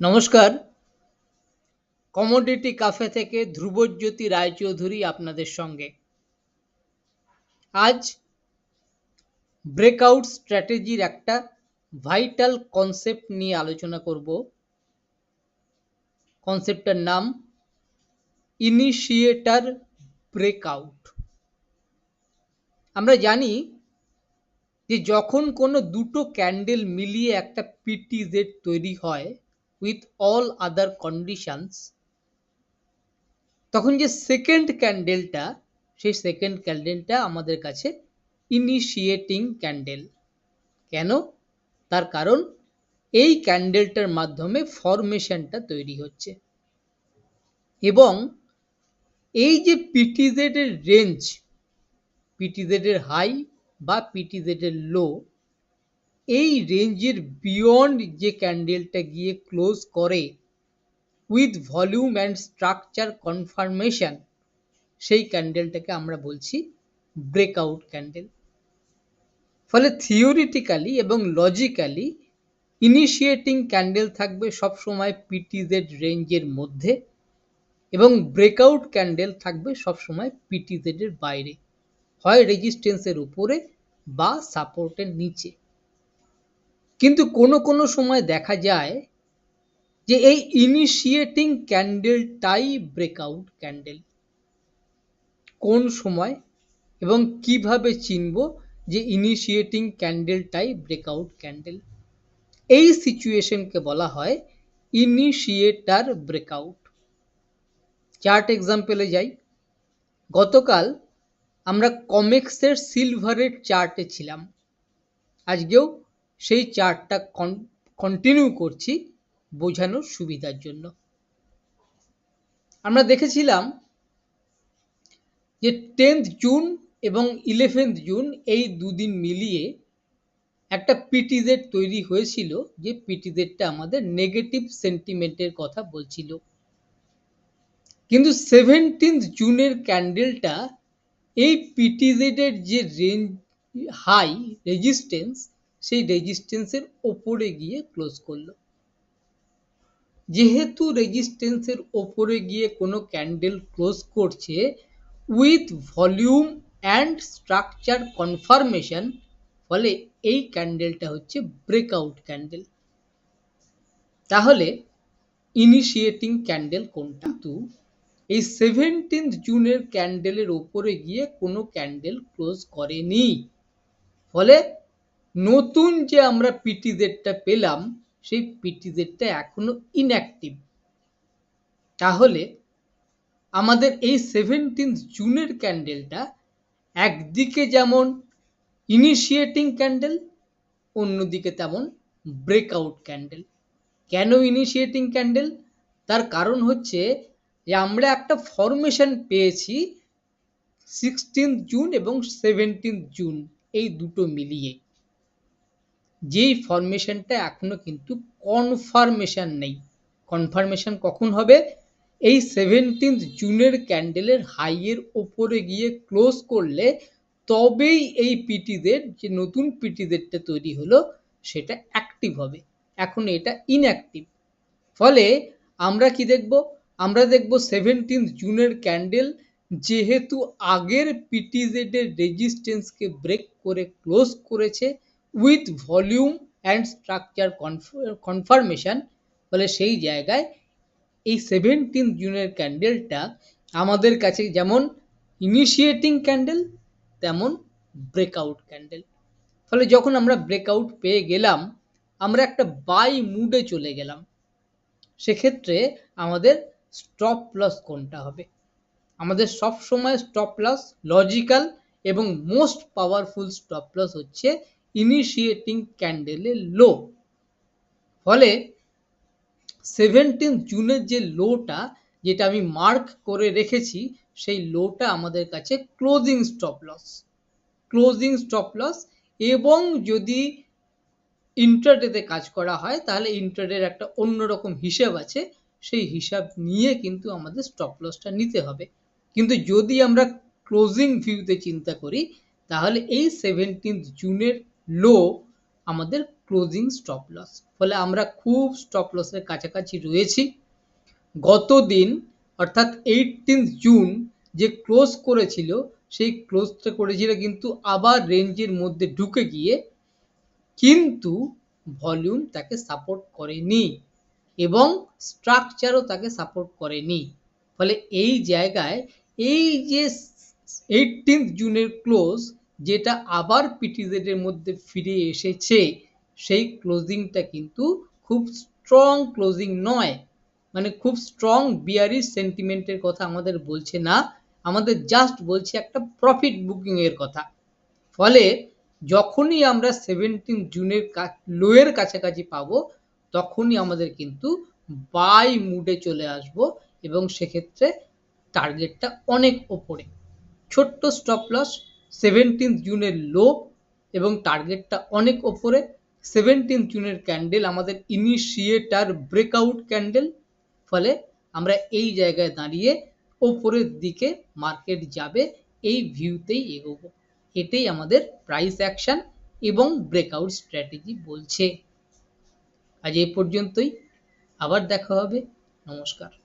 নমস্কার। Commodity cafe থেকে ধ্রুবজ্যোতি রায়চৌধুরী আপনাদের সঙ্গে। আজ ব্রেকআউট স্ট্র্যাটেজির একটা ভাইটাল কনসেপ্ট নিয়ে আলোচনা করব। কনসেপ্টটার নাম ইনিশিয়েটার ব্রেকআউট আমরা জানি যে যখন কোনো দুটো ক্যান্ডেল মিলিয়ে একটা পিটিজেড তৈরি হয় উইথ অল আদার কন্ডিশনস তখন যে সেকেন্ড ক্যান্ডেলটা সেই সেকেন্ড ক্যান্ডেলটা আমাদের কাছে ইনিশিয়েটিং ক্যান্ডেল কেন? তার কারণ এই ক্যান্ডেলটার মাধ্যমে ফরমেশনটা তৈরি হচ্ছে। এবং এই যে পিটিজেড এর রেঞ্জ পিটিজেড এর হাই বা পিটিজেড এর লো এই রেঞ্জের বিয়ন্ড যে ক্যান্ডেলটা গিয়ে ক্লোজ করে with volume and structure confirmation সেই ক্যান্ডেলটাকে আমরা বলছি ব্রেকআউট ক্যান্ডেল ফলে থিওরিটিক্যালি এবং লজিক্যালি ইনিশিয়েটিং ক্যান্ডেল থাকবে সবসময় পিটিজেড রেঞ্জের মধ্যে এবং ব্রেকআউট ক্যান্ডেল থাকবে সবসময় পিটিজেড এর বাইরে, হয় রেজিস্ট্যান্সের উপরে বা সাপোর্টের নিচে। কিন্তু কোনো কোনো সময় দেখা যায় যে এই ইনিশিয়েটিং ক্যান্ডেলটাই ব্রেকআউট ক্যান্ডেল কোন সময় এবং কীভাবে চিনব যে ইনিশিয়েটিং ক্যান্ডেলটাই ব্রেকআউট ক্যান্ডেল এই সিচুয়েশনকে বলা হয় ইনিশিয়েটার ব্রেকআউট চার্ট এক্সাম্পলে যাই। গতকাল আমরা কমেক্সের সিলভারের চার্টে ছিলাম। আজকেও সেই চার্টটা কন্টিনিউ করছি বোঝানোর সুবিধার জন্য। আমরা দেখেছিলাম যে টেন্থ জুন এবং ইলেভেন্থ জুন এই দুদিন মিলিয়ে একটা পিটিজেড তৈরি হয়েছিল, যে পিটিজেডটা আমাদের নেগেটিভ সেন্টিমেন্টের কথা বলছিল। কিন্তু সেভেন্টিন্থ জুনের ক্যান্ডেলটা এই পিটিজেডের যে রেঞ্জ হাই রেজিস্ট্যান্স সেই রেজিস্ট্যান্সের ওপরে গিয়ে ক্লোজ করল। যেহেতু রেজিস্ট্যান্সের ওপরে গিয়ে কোনো ক্যান্ডেল ক্লোজ করছে with volume and structure confirmation ফলে এই ক্যান্ডেলটা হচ্ছে ব্রেকআউট ক্যান্ডেল তাহলে ইনিশিয়েটিং ক্যান্ডেল কোনটা? কিন্তু এই সেভেন্টিন্থ জুনের ক্যান্ডেলের ওপরে গিয়ে কোনো ক্যান্ডেল ক্লোজ করেনি। ফলে নতুন যে আমরা পিটিজেডটা পেলাম, সেই পিটিজেডটা এখনও ইনঅ্যাক্টিভ তাহলে আমাদের এই সেভেন্টিন্থ জুনের ক্যান্ডেলটা একদিকে যেমন ইনিশিয়েটিং ক্যান্ডেল অন্যদিকে তেমন ব্রেকআউট ক্যান্ডেল কেন ইনিশিয়েটিং ক্যান্ডেল তার কারণ হচ্ছে যে আমরা একটা ফরমেশন পেয়েছি সিক্সটিন্থ জুন এবং সেভেন্টিন্থ জুন এই দুটো মিলিয়ে। যেই ফরমেশনটা এখনও কিন্তু কনফার্মেশন নেই। কনফার্মেশন কখন হবে? এই সেভেন্টিন্থ জুনের ক্যান্ডেলের হাইয়ের ওপরে গিয়ে ক্লোজ করলে তবেই এই পিটিদের যে নতুন পিটিদেরটা তৈরি হলো, সেটা অ্যাক্টিভ হবে। এখন এটা ইনঅ্যাক্টিভ ফলে আমরা কি দেখব? আমরা দেখব সেভেন্টিন্থ জুনের ক্যান্ডেল যেহেতু আগের পিটিজেডের রেজিস্ট্যান্সকে ব্রেক করে ক্লোজ করেছে with volume and structure confirmation ফলে সেই জায়গায় এই সেভেন্টিন জুনের ক্যান্ডেলটা আমাদের কাছে যেমন ইনিশিয়েটিং ক্যান্ডেল তেমন ব্রেকআউট ক্যান্ডেল ফলে যখন আমরা ব্রেকআউট পেয়ে গেলাম, আমরা একটা বাই মুডে চলে গেলাম। সেক্ষেত্রে আমাদের স্টপ লস কোনটা হবে? আমাদের সব সময় স্টপ লস লজিক্যাল এবং মোস্ট পাওয়ারফুল স্টপ লস হচ্ছে ইনিশিয়েটিং ক্যান্ডেলের লো ফলে সেভেন্টিন জুনের যে লোটা যেটা আমি মার্ক করে রেখেছি, সেই লোটা আমাদের কাছে closing stop loss closing stop loss এবং যদি ইন্টারডেতে কাজ করা হয়, তাহলে ইন্টারডের একটা অন্যরকম হিসেব আছে। সেই হিসাব নিয়ে কিন্তু আমাদের স্টপ লসটা নিতে হবে। কিন্তু যদি আমরা ক্লোজিং ভিউতে চিন্তা করি, তাহলে এই সেভেন্টিন্থ জুনের লো আমাদের ক্লোজিং স্টপ লস ফলে আমরা খুব স্টপ লসের কাছাকাছি রয়েছি। গত দিন অর্থাৎ এইটিন জুন যে ক্লোজ করেছিল, সেই ক্লোজটা করেছিল কিন্তু আবার রেঞ্জের মধ্যে ঢুকে গিয়ে কিন্তু ভলিউম তাকে সাপোর্ট করেনি এবং স্ট্রাকচারও তাকে সাপোর্ট করেনি। ফলে এই জায়গায় এই যে এইটিন্থ জুনের ক্লোজ যেটা আবার পিটিজেড এর মধ্যে ফিরে এসেছে, সেই ক্লোজিংটা কিন্তু খুব স্ট্রং ক্লোজিং নয়। মানে খুব স্ট্রং বিয়ারিশ সেন্টিমেন্টের কথা আমাদের বলছে না, আমাদের জাস্ট বলছে একটা প্রফিট বুকিং এর কথা। ফলে যখনই আমরা সেভেন্টিন জুনের লোয়ের কাছাকাছি পাবো, তখনই আমাদের কিন্তু বাই মুডে চলে আসব এবং সেক্ষেত্রে টার্গেটটা অনেক ওপরে। ছোট্ট স্টপ লস সেভেন্টিন জুনের লো এবং টার্গেটটা অনেক ওপরে। সেভেন্টিন জুনের ক্যান্ডেল আমাদের ইনিশিয়েটার ব্রেকআউট ক্যান্ডেল ফলে আমরা এই জায়গায় দাঁড়িয়ে ওপরের দিকে মার্কেট যাবে, এই ভিউতেই এগোবো। এটাই আমাদের প্রাইস অ্যাকশন এবং ব্রেকআউট স্ট্র্যাটেজি বলছে। আজ এই পর্যন্তই, আবার দেখা হবে। নমস্কার।